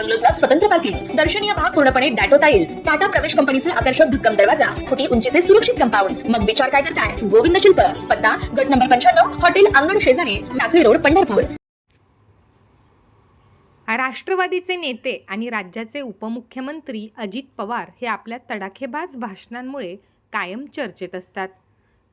बंगलोजला स्वतंत्र पार्किंग दर्शनीय भाग पूर्णपणे डॅटो टाईल्स टाटा प्रवेश कंपनीचे आकर्षक भक्कम दरवाजा खोटी उंचीचे सुरक्षित कंपाऊंड. मग विचार काय करताय? गोविंद शिल्प पत्ता गट नंबर पंच्याण्णव हॉटेल अंगण शेजारी टाकळी रोड पंढरपूर. राष्ट्रवादीचे नेते आणि राज्याचे उपमुख्यमंत्री अजित पवार हे आपल्या तडाखेबाज भाषणांमुळे कायम चर्चेत असतात.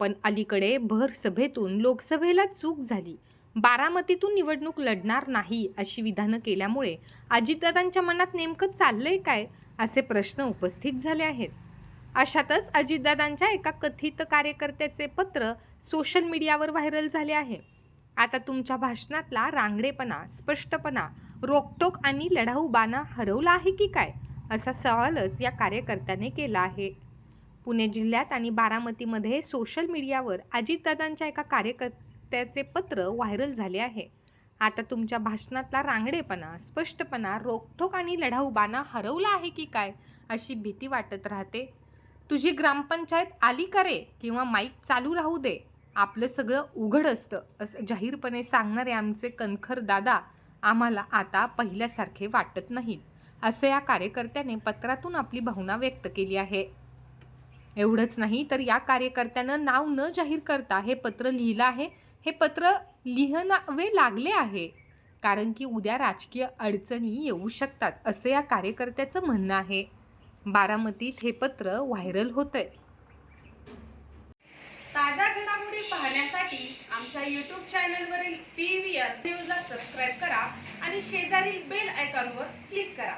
पण अलीकडे भर सभेतून लोकसभेला चूक झाली. बारामतीतून निवडणूक लढणार नाही अशी विधानं केल्यामुळे अजितदादांच्या मनात नेमकं चाललंय काय असे प्रश्न उपस्थित झाले आहेत. अशातच अजितदादांच्या एका कथित कार्यकर्त्याचे पत्र सोशल मीडियावर व्हायरल झाले आहे. आता तुमच्या भाषणातला रांगडेपणा स्पष्टपणा रोकटोक आणि लढाऊ बाणा हरवला आहे की काय असा सवालच या कार्यकर्त्याने केला आहे. पुणे जिल्ह्यात आणि बारामतीमध्ये सोशल मीडियावर अजितदादांच्या एका कार्यकर्त्याचे पत्र व्हायरल झाले आहे. आता तुमच्या भाषणातला रांगडेपणा स्पष्टपणा रोकठोक आणि लढाऊबाना हरवला आहे की काय अशी भीती वाटत राहते? तुझी ग्रामपंचायत आली का रे किंवा माईक चालू राहू दे? आपलं सगळं उघड असतं असं जाहीरपणे सांगणारे आमचे कणखर दादा आम्हाला आता पहिल्यासारखे वाटत नाहीत असं या कार्यकर्त्याने पत्रातून आपली भावना व्यक्त केली आहे. एवढंच नाही तर या कार्यकर्त्यानं नाव न जाहीर करता हे पत्र लिहिलं आहे हे पत्र लिहनावे लागले आहे. कारण की उद्या राजकीय अडचणी येऊ शकतात असं या कार्यकर्त्याचं म्हणणं आहे. बारामतीत हे पत्र व्हायरल होतंय. ताज्या घडामोडी पाहण्यासाठी आमच्या यूट्यूब चॅनलवरील पी व्ही आर न्यूजला सबस्क्राईब करा आणि शेजारील बेल आयकॉनवर क्लिक करा.